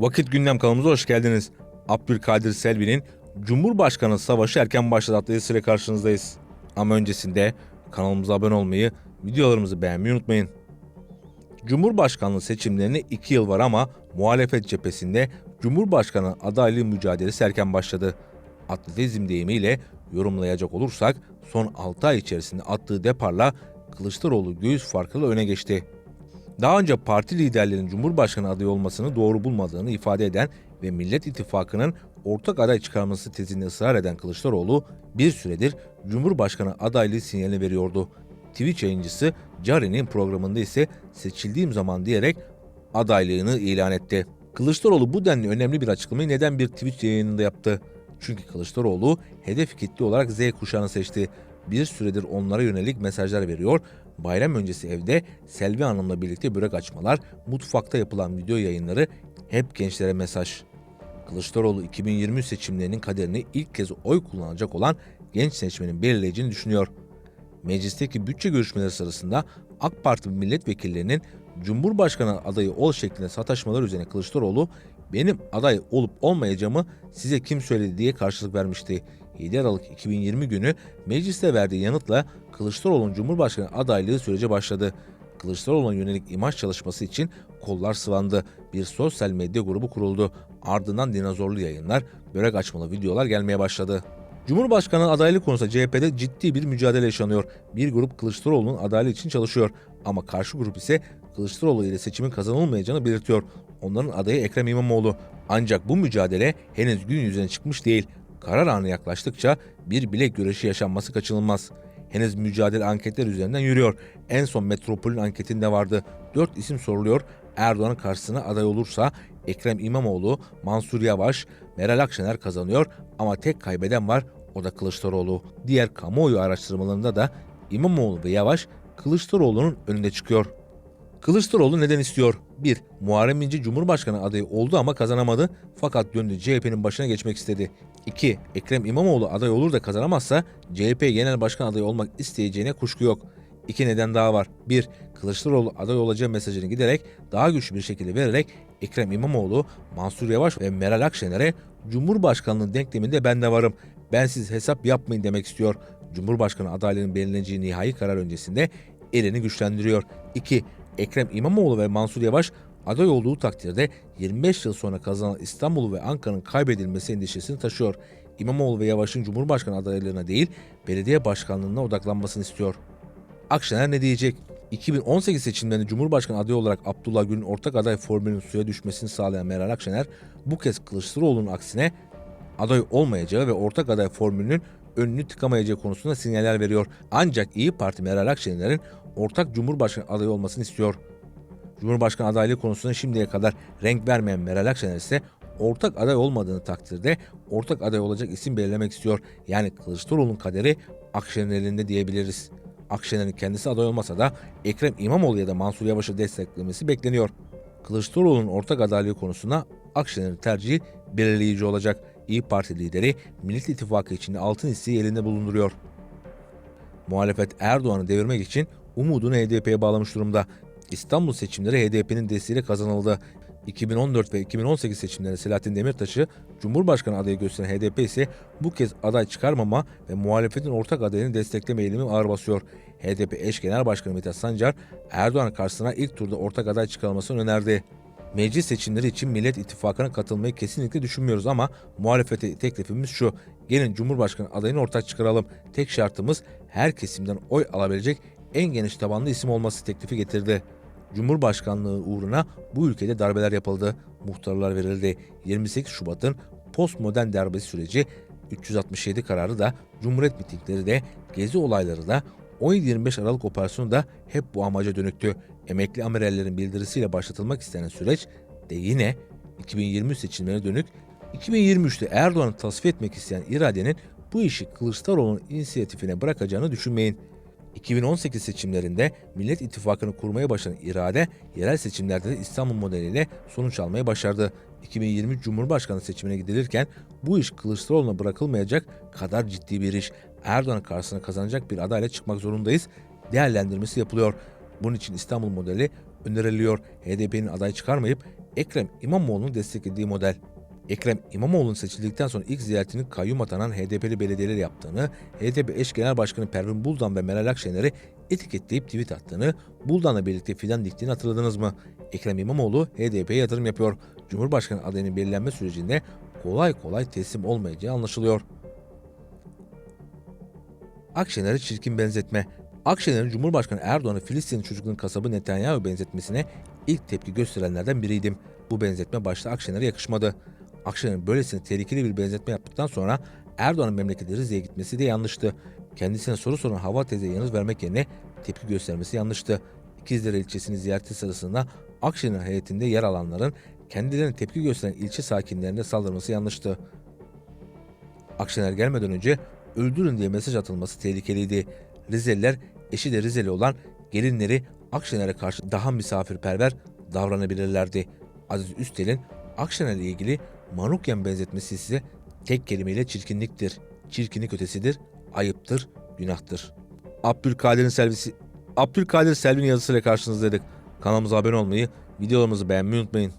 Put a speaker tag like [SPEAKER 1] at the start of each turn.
[SPEAKER 1] Vakit Gündem kanalımıza hoş geldiniz. Abdülkadir Selvi'nin Cumhurbaşkanı Savaşı erken başladı adlı yazısıyla karşınızdayız. Ama öncesinde kanalımıza abone olmayı, videolarımızı beğenmeyi unutmayın. Cumhurbaşkanlığı seçimlerine 2 yıl var ama muhalefet cephesinde Cumhurbaşkanı adaylığı mücadelesi erken başladı. Atletizm deyimiyle yorumlayacak olursak son 6 ay içerisinde attığı deparla Kılıçdaroğlu göğüs farkıyla öne geçti. Daha önce parti liderlerinin Cumhurbaşkanı adayı olmasını doğru bulmadığını ifade eden ve Millet İttifakı'nın ortak aday çıkarması tezinde ısrar eden Kılıçdaroğlu bir süredir Cumhurbaşkanı adaylığı sinyalini veriyordu. Twitch yayıncısı Cari'nin programında ise seçildiğim zaman diyerek adaylığını ilan etti. Kılıçdaroğlu bu denli önemli bir açıklamayı neden bir Twitch yayınında yaptı? Çünkü Kılıçdaroğlu hedef kitle olarak Z kuşağını seçti. Bir süredir onlara yönelik mesajlar veriyor. Bayram öncesi evde Selvi Hanım'la birlikte börek açmalar, mutfakta yapılan video yayınları hep gençlere mesaj. Kılıçdaroğlu 2023 seçimlerinin kaderini ilk kez oy kullanacak olan genç seçmenin belirleyeceğini düşünüyor. Meclisteki bütçe görüşmeleri sırasında AK Parti milletvekillerinin Cumhurbaşkanı adayı ol şeklinde sataşmalar üzerine Kılıçdaroğlu benim aday olup olmayacağımı size kim söyledi diye karşılık vermişti. 7 Aralık 2020 günü mecliste verdiği yanıtla Kılıçdaroğlu'nun Cumhurbaşkanı adaylığı süreci başladı. Kılıçdaroğlu'na yönelik imaj çalışması için kollar sıvandı. Bir sosyal medya grubu kuruldu. Ardından dinozorlu yayınlar, börek açmalı videolar gelmeye başladı. Cumhurbaşkanı adaylığı konusunda CHP'de ciddi bir mücadele yaşanıyor. Bir grup Kılıçdaroğlu'nun adaylığı için çalışıyor. Ama karşı grup ise Kılıçdaroğlu ile seçimin kazanılmayacağını belirtiyor. Onların adayı Ekrem İmamoğlu. Ancak bu mücadele henüz gün yüzüne çıkmış değil. Karar anı yaklaştıkça bir bilek güreşi yaşanması kaçınılmaz. Henüz mücadele anketler üzerinden yürüyor. En son Metropol'ün anketinde vardı. 4 isim soruluyor. Erdoğan'ın karşısına aday olursa Ekrem İmamoğlu, Mansur Yavaş, Meral Akşener kazanıyor ama tek kaybeden var o da Kılıçdaroğlu. Diğer kamuoyu araştırmalarında da İmamoğlu ve Yavaş Kılıçdaroğlu'nun önünde çıkıyor. Kılıçdaroğlu neden istiyor? 1. Muharrem İnce Cumhurbaşkanı adayı oldu ama kazanamadı fakat döndü CHP'nin başına geçmek istedi. 2. Ekrem İmamoğlu aday olur da kazanamazsa CHP genel başkan adayı olmak isteyeceğine kuşku yok. İki neden daha var. 1. Kılıçdaroğlu aday olacağı mesajını giderek daha güçlü bir şekilde vererek Ekrem İmamoğlu, Mansur Yavaş ve Meral Akşener'e Cumhurbaşkanlığı denkleminde ben de varım. Ben siz hesap yapmayın demek istiyor. Cumhurbaşkanı adaylığının belirleneceği nihai karar öncesinde elini güçlendiriyor. 2. Ekrem İmamoğlu ve Mansur Yavaş aday olduğu takdirde 25 yıl sonra kazanan İstanbul ve Ankara'nın kaybedilmesi endişesini taşıyor. İmamoğlu ve Yavaş'ın Cumhurbaşkanı adaylığına değil, belediye başkanlığına odaklanmasını istiyor. Akşener ne diyecek? 2018 seçimlerinde Cumhurbaşkanı adayı olarak Abdullah Gül'ün ortak aday formülünün suya düşmesini sağlayan Meral Akşener bu kez Kılıçdaroğlu'nun aksine aday olmayacağı ve ortak aday formülünün önünü tıkamayacağı konusunda sinyaller veriyor. Ancak İyi Parti Meral Akşener'in ortak Cumhurbaşkanı adayı olmasını istiyor. Cumhurbaşkanı adaylığı konusunda şimdiye kadar renk vermeyen Meral Akşener ise ortak aday olmadığını takdirde ortak aday olacak isim belirlemek istiyor. Yani Kılıçdaroğlu'nun kaderi Akşener'in elinde diyebiliriz. Akşener'in kendisi aday olmasa da Ekrem İmamoğlu ya da Mansur Yavaş'ı desteklemesi bekleniyor. Kılıçdaroğlu'nun ortak adaylığı konusunda Akşener'in tercihi belirleyici olacak. İyi Parti lideri Millet İttifakı içinde altın listeyi elinde bulunduruyor. Muhalefet Erdoğan'ı devirmek için umudunu HDP'ye bağlamış durumda. İstanbul seçimleri HDP'nin desteğiyle kazanıldı. 2014 ve 2018 seçimlerinde Selahattin Demirtaş'ı Cumhurbaşkanı adayı gösteren HDP ise bu kez aday çıkarmama ve muhalefetin ortak adayını destekleme eğilimi ağır basıyor. HDP eş genel başkanı Mithat Sancar, Erdoğan karşısına ilk turda ortak aday çıkarılmasını önerdi. Meclis seçimleri için Millet İttifakı'na katılmayı kesinlikle düşünmüyoruz ama muhalefete teklifimiz şu. Gelin Cumhurbaşkanı adayını ortak çıkaralım. Tek şartımız her kesimden oy alabilecek en geniş tabanlı isim olması teklifi getirdi. Cumhurbaşkanlığı uğruna bu ülkede darbeler yapıldı, muhtarlar verildi. 28 Şubat'ın postmodern darbe süreci 367 kararı da, Cumhuriyet mitingleri de, gezi olayları da, 17-25 Aralık operasyonu da hep bu amaca dönüktü. Emekli amirallerin bildirisiyle başlatılmak istenen süreç de yine 2023 seçimlerine dönük 2023'te Erdoğan'ı tasfiye etmek isteyen iradenin bu işi Kılıçdaroğlu'nun inisiyatifine bırakacağını düşünmeyin. 2018 seçimlerinde Millet İttifakı'nı kurmaya başlayan irade, yerel seçimlerde de İstanbul modeliyle sonuç almayı başardı. 2023 Cumhurbaşkanı seçimine gidilirken bu iş Kılıçdaroğlu'na bırakılmayacak kadar ciddi bir iş. Erdoğan karşısına kazanacak bir adayla çıkmak zorundayız. Değerlendirmesi yapılıyor. Bunun için İstanbul modeli öneriliyor. HDP'nin aday çıkarmayıp Ekrem İmamoğlu'nu desteklediği model. Ekrem İmamoğlu'nun seçildikten sonra ilk ziyaretini kayyum atanan HDP'li belediyeler yaptığını, HDP eş genel başkanı Pervin Buldan ve Meral Akşener'i etiketleyip tweet attığını, Buldan'la birlikte fidan diktiğini hatırladınız mı? Ekrem İmamoğlu HDP'ye yatırım yapıyor. Cumhurbaşkanı adayının belirlenme sürecinde kolay kolay teslim olmayacağı anlaşılıyor. Akşener'e çirkin benzetme. Akşener'in Cumhurbaşkanı Erdoğan'ı Filistin çocukluğun kasabı Netanyahu benzetmesine ilk tepki gösterenlerden biriydim. Bu benzetme başta Akşener'e yakışmadı. Akşener'in böylesine tehlikeli bir benzetme yaptıktan sonra Erdoğan'ın memleketi Rize'ye gitmesi de yanlıştı. Kendisine soru soran Hava teyzeye yanıt vermek yerine tepki göstermesi yanlıştı. İkizdere ilçesini ziyareti sırasında Akşener heyetinde yer alanların kendilerine tepki gösteren ilçe sakinlerine saldırması yanlıştı. Akşener gelmeden önce öldürün diye mesaj atılması tehlikeliydi. Rizeliler eşi de Rizeli olan gelinleri Akşener'e karşı daha misafirperver davranabilirlerdi. Aziz Üstel'in Akşener'le ilgili Manukyan benzetmesi ise tek kelimeyle çirkinliktir. Çirkinlik ötesidir, ayıptır, günahtır. Abdülkadir'in servisi Abdülkadir Selvi'nin yazısıyla karşınızdaydık. Kanalımıza abone olmayı, videolarımızı beğenmeyi unutmayın.